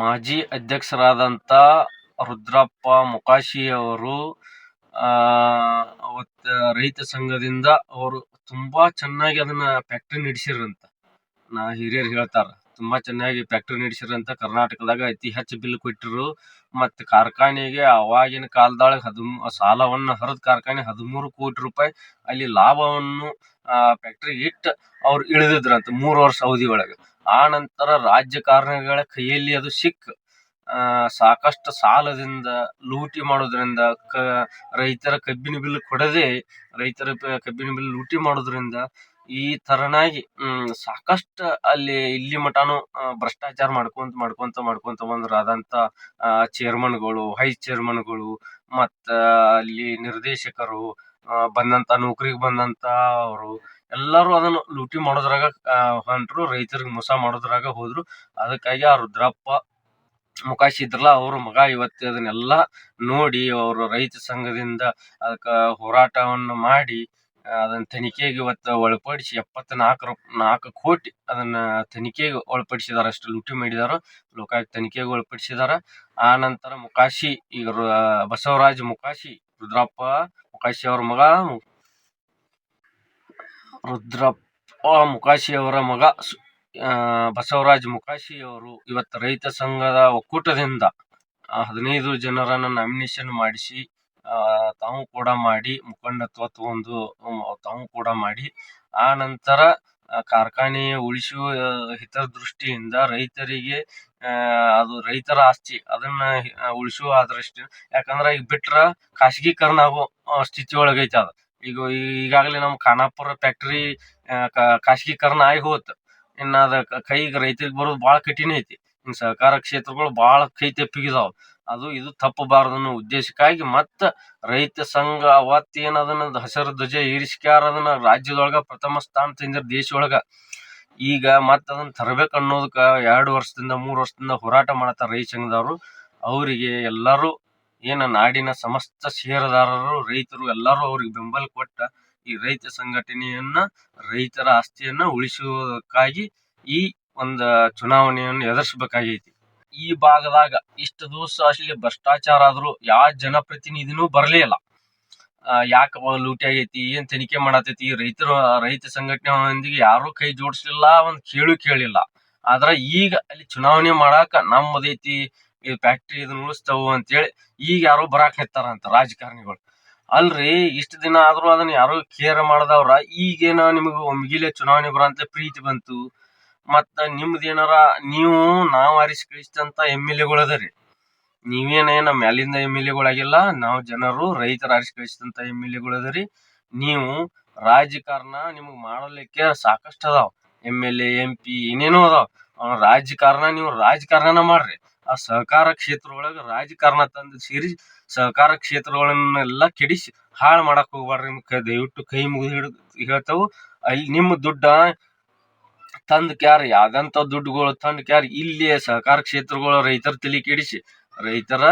ಮಾಜಿ ಅಧ್ಯಕ್ಷರಾದಂಥ ರುದ್ರಪ್ಪ ಮುಕಾಶಿ ಅವರು ಅವತ್ತು ರೈತ ಸಂಘದಿಂದ ಅವರು ತುಂಬಾ ಚೆನ್ನಾಗಿ ಅದನ್ನ ಫ್ಯಾಕ್ಟ್ರಿ ನಡೆಸಿರಂತ. ನಾ ಹಿರಿಯರು ಹೇಳ್ತಾರ, ತುಂಬಾ ಚೆನ್ನಾಗಿ ಫ್ಯಾಕ್ಟ್ರಿ ನಡೆಸಿರಂತ ಕರ್ನಾಟಕದಾಗ ಅತಿ ಹೆಚ್ಚು ಬಿಲ್ ಕೊಟ್ಟರು. ಮತ್ತು ಕಾರ್ಖಾನೆಗೆ ಅವಾಗಿನ ಕಾಲದೊಳಗೆ ಹದಿಮ್, ಸಾಲವನ್ನು ಹರಿದ ಕಾರ್ಖಾನೆ ಹದಿಮೂರು ಕೋಟಿ ರೂಪಾಯಿ ಅಲ್ಲಿ ಲಾಭವನ್ನು ಫ್ಯಾಕ್ಟ್ರಿ ಇಟ್ಟು ಅವ್ರು ಇಳಿದಿದ್ರಂತ ಮೂರು ವರ್ಷ ಅವಧಿ ಒಳಗೆ. ಆ ನಂತರ ರಾಜಕಾರಣಿಗಳ ಕೈಯಲ್ಲಿ ಅದು ಸಿಕ್ಕ ಸಾಕಷ್ಟು ಸಾಲದಿಂದ ಲೂಟಿ ಮಾಡೋದ್ರಿಂದ ಕ, ರೈತರ ಕಬ್ಬಿನ ಬಿಲ್ ಕೊಡದೆ ರೈತರ ಕಬ್ಬಿನ ಬಿಲ್ ಲೂಟಿ ಮಾಡೋದ್ರಿಂದ ಈ ಥರನಾಗಿ ಸಾಕಷ್ಟು ಅಲ್ಲಿ ಇಲ್ಲಿ ಮಟಾನು ಭ್ರಷ್ಟಾಚಾರ ಮಾಡ್ಕೊಂತ ಮಾಡ್ಕೊಂತ ಮಾಡ್ಕೊಂತ ಬಂದ್ರಾದಂಥ ಚೇರ್ಮನ್ಗಳು ವೈಸ್ ಚೇರ್ಮನ್ಗಳು ಮತ್ತು ಅಲ್ಲಿ ನಿರ್ದೇಶಕರು ಬಂದಂಥ ನೌಕರಿಗೆ ಬಂದಂಥ ಅವರು ಎಲ್ಲರೂ ಅದನ್ನು ಲೂಟಿ ಮಾಡೋದ್ರಾಗ ಹೊಂಟರು, ರೈತರಿಗೆ ಮೋಸ ಮಾಡೋದ್ರಾಗ ಹೋದ್ರು. ಅದಕ್ಕಾಗಿ ಆ ರುದ್ರಪ್ಪ ಮುಕಾಶಿ ಇದ್ರಲ್ಲ, ಅವ್ರ ಮಗ ಇವತ್ತು ಅದನ್ನೆಲ್ಲ ನೋಡಿ, ಅವರು ರೈತ ಸಂಘದಿಂದ ಅದಕ್ಕೆ ಹೋರಾಟವನ್ನು ಮಾಡಿ, ಅದನ್ನ ತನಿಖೆಗೆ ಇವತ್ತು ಒಳಪಡಿಸಿ ಎಪ್ಪತ್ನಾಲ್ಕು ರೂಪ ನಾಲ್ಕು ಕೋಟಿ ಅದನ್ನ ತನಿಖೆಗೆ ಒಳಪಡಿಸಿದಾರೆ, ಅಷ್ಟು ಲೂಟಿ ಮಾಡಿದಾರ, ಲೋಕಾಯುಕ್ತ ತನಿಖೆಗೆ ಒಳಪಡಿಸಿದಾರ. ಆ ನಂತರ ಮುಕಾಶಿ, ಈಗ ಬಸವರಾಜ್ ಮುಕಾಶಿ, ರುದ್ರಪ್ಪ ಮುಕಾಶಿ ಅವ್ರ ಮಗ ರುದ್ರಪ್ಪ ಮುಕಾಶಿಯವರ ಮಗ ಬಸವರಾಜ್ ಮುಕಾಶಿಯವರು ಇವತ್ತು ರೈತ ಸಂಘದ ಒಕ್ಕೂಟದಿಂದ ಹದಿನೈದು ಜನರನ್ನು ನಾಮಿನೇಷನ್ ಮಾಡಿಸಿ ತಾವು ಕೂಡ ಮಾಡಿ ಮುಖಂಡತ್ವ ತಗೊಂಡು ತಾವು ಕೂಡ ಮಾಡಿ, ಆ ನಂತರ ಕಾರ್ಖಾನೆಯ ಉಳಿಸುವ ಹಿತದೃಷ್ಟಿಯಿಂದ ರೈತರಿಗೆ ಅದು ರೈತರ ಆಸ್ತಿ, ಅದನ್ನ ಉಳಿಸುವ ದೃಷ್ಟಿ ಯಾಕಂದ್ರೆ ಈಗ ಬಿಟ್ರೆ ಖಾಸಗೀಕರಣ ಆಗೋ ಸ್ಥಿತಿ ಒಳಗೈತೆ ಅದು. ಈಗ ಈಗಾಗಲೇ ನಮ್ಮ ಖಾನಾಪುರ ಫ್ಯಾಕ್ಟ್ರಿ ಖಾಸಗೀಕರಣ ಆಗಿ ಹೋತು. ಇನ್ನು ಅದು ಕೈಗೆ ರೈತರಿಗೆ ಬರೋದು ಭಾಳ ಕಠಿಣ ಐತಿ. ಇನ್ನು ಸಹಕಾರ ಕ್ಷೇತ್ರಗಳು ಭಾಳ ಕೈ ತೆಪ್ಪಿಗಿದಾವೆ. ಅದು ಇದು ತಪ್ಪಬಾರದು ಅನ್ನೋ ಉದ್ದೇಶಕ್ಕಾಗಿ ಮತ್ತು ರೈತ ಸಂಘ ಅವತ್ತೇನು ಅದನ್ನ ಹಸಿರು ಧ್ವಜ ಏರಿಸ್ಕ್ಯಾರ ಅದನ್ನ ರಾಜ್ಯದೊಳಗೆ ಪ್ರಥಮ ಸ್ಥಾನ ತಂದಿರ ದೇಶದೊಳಗೆ ಈಗ ಮತ್ತೆ ಅದನ್ನ ತರಬೇಕು ಅನ್ನೋದಕ್ಕೆ ಎರಡು ವರ್ಷದಿಂದ, ಮೂರು ವರ್ಷದಿಂದ ಹೋರಾಟ ಮಾಡತ್ತಾರ ರೈತ ಸಂಘದವರು. ಅವರಿಗೆ ಎಲ್ಲರೂ ಏನು ನಾಡಿನ ಸಮಸ್ತ ಷೇರುದಾರರು, ರೈತರು ಎಲ್ಲರೂ ಅವ್ರಿಗೆ ಬೆಂಬಲ ಕೊಟ್ಟ ಈ ರೈತ ಸಂಘಟನೆಯನ್ನ, ರೈತರ ಆಸ್ತಿಯನ್ನ ಉಳಿಸುವುದಕ್ಕಾಗಿ ಈ ಒಂದು ಚುನಾವಣೆಯನ್ನು ಎದುರಿಸಬೇಕಾಗೈತಿ. ಈ ಭಾಗದಾಗ ಇಷ್ಟು ದಿವಸ ಅಲ್ಲಿ ಭ್ರಷ್ಟಾಚಾರ ಆದ್ರೂ ಯಾವ ಜನಪ್ರತಿನಿಧಿನೂ ಬರಲೇ ಇಲ್ಲ. ಯಾಕೆ ಲೂಟಿ ಆಗೈತಿ, ಏನ್ ತನಿಖೆ ಮಾಡತೈತಿ, ರೈತರು, ರೈತ ಸಂಘಟನೆಯೊಂದಿಗೆ ಯಾರು ಕೈ ಜೋಡಿಸ್ಲಿಲ್ಲ, ಒಂದ್ ಕೇಳು ಕೇಳಿಲ್ಲ. ಆದ್ರ ಈಗ ಅಲ್ಲಿ ಚುನಾವಣೆ ಮಾಡಾಕ ನಮ್ಮದೈತಿ ಈ ಫ್ಯಾಕ್ಟ್ರಿ ಇದನ್ನ ಉಳಿಸ್ತಾವು ಅಂತೇಳಿ ಈಗ ಯಾರೋ ಬರಾಕ್ ಅಂತ ರಾಜಕಾರಣಿಗಳು. ಅಲ್ರಿ, ಇಷ್ಟು ದಿನ ಆದ್ರೂ ಅದನ್ನ ಯಾರು ಕೇರ್ ಮಾಡದವ್ರ, ಈಗೇನ ನಿಮಗೆ ಒಮ್ಗಿಲೆ ಚುನಾವಣೆ ಬರಂತ ಪ್ರೀತಿ ಬಂತು. ಮತ್ತ ನಿಮ್ದು ಏನಾರ, ನೀವು, ನಾವು ಆರಿಸಿ ಕಳಿಸಿದಂತ ಎಂ ಎಲ್ ಎಗಳು ಅದರಿ ನೀವೇನೇನ ಮ್ಯಾಲಿಂದ ಎಂ ಎಲ್ ಎಗಳಾಗಿಲ್ಲ ನಾವು ಜನರು, ರೈತರ ಆರಿಸಿ ಕಳಿಸಿದಂತ ಎಂ ಎಲ್ ಎಗಳು ಅದರಿ ನೀವು ರಾಜಕಾರಣ ನಿಮಗೆ ಮಾಡಲಿಕ್ಕೆ ಸಾಕಷ್ಟು ಅದಾವ. M L A, M P, ಏನೇನೋ ಅದಾವ. ರಾಜಕಾರಣ, ನೀವು ರಾಜಕಾರಣ ಮಾಡ್ರಿ. ಆ ಸಹಕಾರ ಕ್ಷೇತ್ರ ಒಳಗೆ ರಾಜಕಾರಣ ತಂದು ಸೇರಿಸಿ ಸಹಕಾರ ಕ್ಷೇತ್ರಗಳನ್ನೆಲ್ಲ ಕೆಡಿಸಿ ಹಾಳು ಮಾಡಕ್ ಹೋಗ್ಬಾರ್ರಿ ನಿಮ್ಗೆ ದಯವಿಟ್ಟು ಕೈ ಮುಗಿದು ಹಿಡಿದು ಹೇಳ್ತಾವು. ಅಲ್ಲಿ ನಿಮ್ಮ ದುಡ್ಡ ತಂದ್ ಕ್ಯಾರ, ಯಾವ್ದಂತ ದುಡ್ಡುಗಳು ತಂದ್ ಕ್ಯಾರ ಇಲ್ಲಿ ಸಹಕಾರ ಕ್ಷೇತ್ರಗಳು ರೈತರ ತಲೆ ಕೆಡಿಸಿ ರೈತರ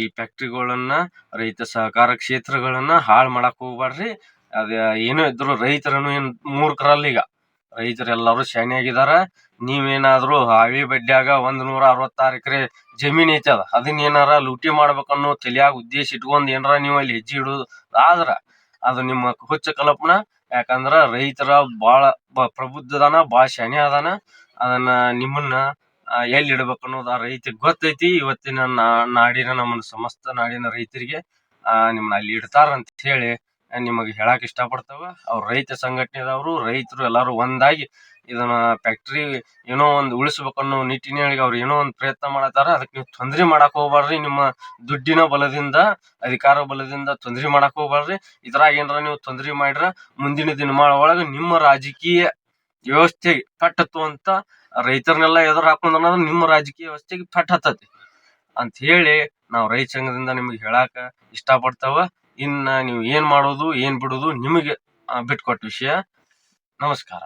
ಈ ಫ್ಯಾಕ್ಟ್ರಿಗಳನ್ನ, ರೈತ ಸಹಕಾರ ಕ್ಷೇತ್ರಗಳನ್ನ ಹಾಳು ಮಾಡಕ್ ಹೋಗ್ಬಾರ್ರಿ ಅದ ಏನೋ ಇದ್ರು ರೈತರನ್ನು ಏನ್ ಮೂರ್ಖರಲ್ಲ ಈಗ. ರೈತರೆಲ್ಲರೂ ಆಗಿದಾರ ನೀವೇನಾದ್ರೂ ಹಾವಿ ಬಡ್ಡ್ಯಾಗ ಒಂದ್ ನೂರ ಅರವತ್ತಾರು ಎಕರೆ ಜಮೀನ್ ಐತೆ ಅದ, ಅದನ್ನ ಏನಾರ ಲೂಟಿ ಮಾಡ್ಬೇಕನ್ನೋ ತಲಿಯಾಗ ಉದ್ದೇಶ ಇಟ್ಕೊಂಡ್ ಏನಾರ ನೀವು ಅಲ್ಲಿ ಹೆಜ್ಜೆ ಇಡೋದು ಆದ್ರ ಅದು ನಿಮ್ಮ ಹುಚ್ಚ ಕಲ್ಪನ. ಯಾಕಂದ್ರ ರೈತರ ಬಾಳ ಪ್ರಬುದ್ಧದಾನ ಬಾಳ ಶಾನೆ ಅದಾನ. ಅದನ್ನ ನಿಮ್ಮನ್ನ ಎಲ್ಲಿ ಇಡ್ಬೇಕು ಅನ್ನೋದು ಆ ರೈತ ಗೊತ್ತೈತಿ. ಇವತ್ತಿನ ನಾಡಿನ ನಮ್ಮ ಸಮಸ್ತ ನಾಡಿನ ರೈತರಿಗೆ ನಿಮ್ಮನ್ನ ಅಲ್ಲಿ ಇಡ್ತಾರ ಅಂತ ಹೇಳಿ ನಿಮಗೆ ಹೇಳಕ್ ಇಷ್ಟಪಡ್ತಾವ? ಅವ್ರು ರೈತ ಸಂಘಟನೆದವರು, ರೈತರು ಎಲ್ಲರೂ ಒಂದಾಗಿ ಇದನ್ನ ಫ್ಯಾಕ್ಟ್ರಿ ಏನೋ ಒಂದು ಉಳಿಸ್ಬೇಕು ಅನ್ನೋ ನಿಟ್ಟಿನೊಳಗೆ ಅವ್ರು ಏನೋ ಒಂದು ಪ್ರಯತ್ನ ಮಾಡತ್ತಾರ ಅದಕ್ಕೆ ನೀವು ತೊಂದರೆ ಮಾಡಕ್ ಹೋಗ್ಬಾರ್ರಿ ನಿಮ್ಮ ದುಡ್ಡಿನ ಬಲದಿಂದ, ಅಧಿಕಾರ ಬಲದಿಂದ ತೊಂದರೆ ಮಾಡಕ್ ಹೋಗ್ಬಾರ್ರಿ ಇದ್ರಾಗ ಏನಾರ ನೀವು ತೊಂದರೆ ಮಾಡ್ರ, ಮುಂದಿನ ದಿನಮಾನ ಒಳಗೆ ನಿಮ್ಮ ರಾಜಕೀಯ ವ್ಯವಸ್ಥೆಗೆ ಪಟ್ಟತ್ತು ಅಂತ ರೈತರನ್ನೆಲ್ಲ ಎದುರು ಹಾಕೊಂಡ್ರ ಅನ್ನೋದು ನಿಮ್ಮ ರಾಜಕೀಯ ವ್ಯವಸ್ಥೆಗೆ ಪಟ್ಟ ಹತ್ತತಿ ಅಂತ ಹೇಳಿ ನಾವು ರೈತ ಸಂಘದಿಂದ ನಿಮಗೆ ಹೇಳಾಕ ಇಷ್ಟಪಡ್ತಾವ. ಇನ್ನ ನೀವು ಏನ್ ಮಾಡೋದು ಏನ್ ಬಿಡೋದು ನಿಮಗೆ ಬಿಟ್ಕೊಟ್ಟ ವಿಷಯ. ನಮಸ್ಕಾರ.